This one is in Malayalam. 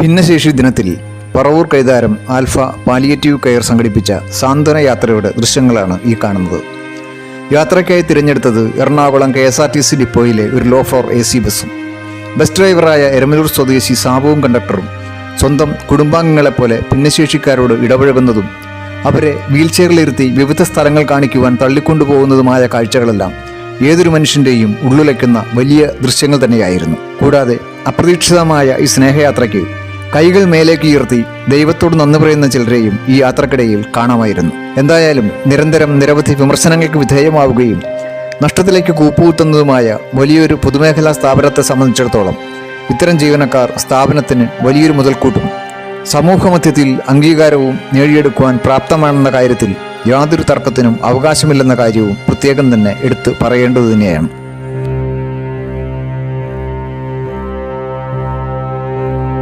ഭിന്നശേഷി ദിനത്തിൽ Paravur Kaitharam alpha palliative care സംഘടിപ്പിച്ച സാന്ത്വന യാത്രയുടെ ദൃശ്യങ്ങളാണ് ഈ കാണുന്നത്. യാത്രയ്ക്കായി തിരഞ്ഞെടുത്തത് Ernakulam K S R T C ഡിപ്പോയിലെ ഒരു ലോ ഫ്ലോർ എ സി ബസ്സും. ബസ് ഡ്രൈവറായ എരമലൂർ സ്വദേശി സാബുവും കണ്ടക്ടറും സ്വന്തം കുടുംബാംഗങ്ങളെപ്പോലെ ഭിന്നശേഷിക്കാരോട് ഇടപഴകുന്നതും അവരെ വീൽചെയറിലിരുത്തി വിവിധ സ്ഥലങ്ങൾ കാണിക്കുവാൻ തള്ളിക്കൊണ്ടുപോകുന്നതുമായ കാഴ്ചകളെല്ലാം ഏതൊരു മനുഷ്യന്റെയും ഉള്ളുലയ്ക്കുന്ന വലിയ ദൃശ്യങ്ങൾ തന്നെയായിരുന്നു. കൂടാതെ അപ്രതീക്ഷിതമായ ഈ സ്നേഹയാത്രയ്ക്ക് കൈകൾ മേലേക്ക് ഉയർത്തി ദൈവത്തോട് നന്ദി പറയുന്ന ചിലരെയും ഈ യാത്രക്കിടയിൽ കാണാമായിരുന്നു. എന്തായാലും നിരന്തരം നിരവധി വിമർശനങ്ങൾക്ക് വിധേയമാവുകയും നഷ്ടത്തിലേക്ക് കൂപ്പുകുത്തുന്നതുമായ വലിയൊരു പൊതുമേഖലാ സ്ഥാപനത്തെ സംബന്ധിച്ചിടത്തോളം ഇത്തരം ജീവനക്കാർ സ്ഥാപനത്തിന് വലിയൊരു മുതൽക്കൂട്ടും സമൂഹമധ്യത്തിൽ അംഗീകാരവും നേടിയെടുക്കുവാൻ പ്രാപ്തമാണെന്ന കാര്യത്തിൽ യാതൊരു തർക്കത്തിനും അവകാശമില്ലെന്ന കാര്യവും പ്രത്യേകം തന്നെ എടുത്തു പറയേണ്ടത് തന്നെയാണ്.